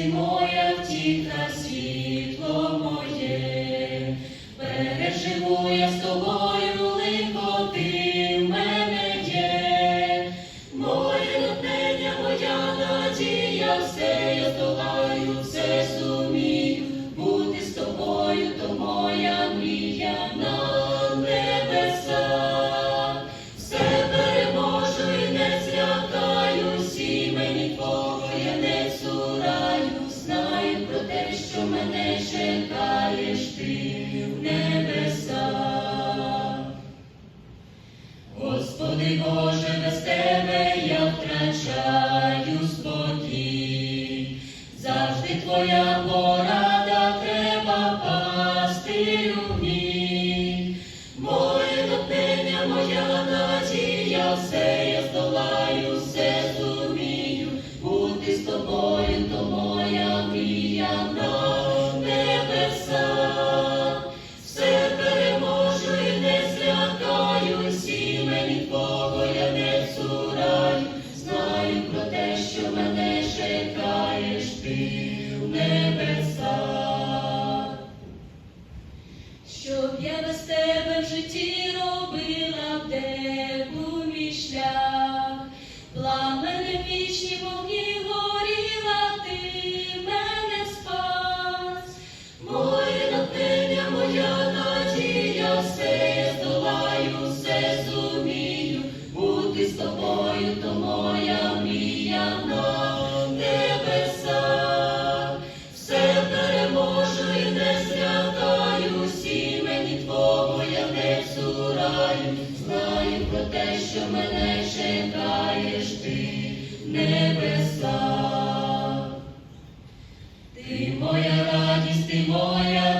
ти моя втіха, світло моє, переживу я з тобою, лихо ти в мене є, моє натхнення, моя надія, все Господи Боже, без тебе я втрачаю спокій, завжди твоя порада треба пастирю мій. Моє натхнення, моя надія, все Я без тебе в житті робила, де був мій шлях, пламенем вічні вогні горіла, ти мене спас. Моє натхнення, моя надія, все я здолаю, все зумію, бути з тобою, то моя знаю, знаю про те, що мене чекаєш ти, небеса. Ти моя радість, ти моя.